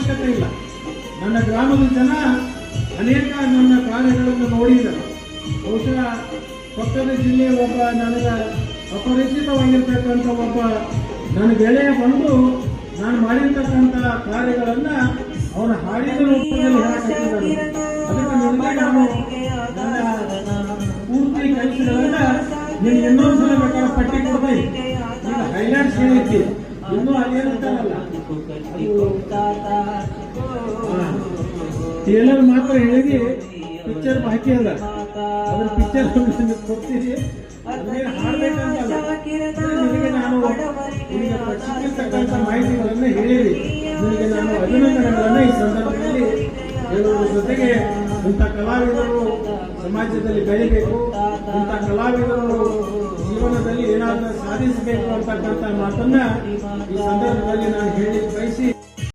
ಅವಶ್ಯಕತೆ ಇಲ್ಲ. ನನ್ನ ಗ್ರಾಮದ ಜನ ಅನೇಕ ನನ್ನ ಕಾರ್ಯಗಳನ್ನು ನೋಡಿದ್ದಾರೆ. ಬಹುಶಃ ಪಕ್ಕದ ಜಿಲ್ಲೆಯ ಒಬ್ಬ ನನಗೆ ಅಪರಿಚಿತವಾಗಿರ್ತಕ್ಕಂಥ ಒಬ್ಬ ನನ್ನ ಗೆಳೆಯ ಬಂದು ನಾನು ಮಾಡಿರ್ತಕ್ಕಂಥ ಕಾರ್ಯಗಳನ್ನು ಅವನ ಹಾಡಿದ್ರು ನಾನು ಪೂರ್ತಿ ಕಲಿಸಿದ ಇನ್ನೊಂದು ಇನ್ನೊಂದ್ಸಲ ಬೇಕಾದ್ರೆ ಪಟ್ಟಿ ಕೊಡ್ತೀನಿ ಹೈಲೈಟ್ಸ್ ಹೇಳಿದ್ದೀನಿ ಇನ್ನೂ ಅದೇನಂತಾರಲ್ಲ ಟೇಲರ್ ಮಾತ್ರ ಹೇಳಿದಿ ಪಿಕ್ಚರ್ ಬಾಕಿ ಅಲ್ಲ. ಅದ್ರ ಪಿಕ್ಚರ್ ಕೊಡ್ತೀರಿ ನಿನಗೆ ನಾನು ಮಾಹಿತಿಗಳನ್ನ ಹೇಳಿರಿ ನಿಮಗೆ ನಾನು ಅಭಿನಂದನೆಗಳನ್ನ ಈ ಸಂದರ್ಭದಲ್ಲಿ ಹೇಳುವುದರ ಜೊತೆಗೆ ಇಂಥ ಕಲಾವಿದರು ಸಮಾಜದಲ್ಲಿ ಬೆಳಿಬೇಕು, ಇಂಥ ಕಲಾವಿದರು ಜೀವನದಲ್ಲಿ ಏನಾದರೂ ಸಾಧಿಸಬೇಕು ಅಂತಕ್ಕಂಥ ಮಾತನ್ನ ಈ ಸಂದರ್ಭದಲ್ಲಿ ನಾನು ಹೇಳಿ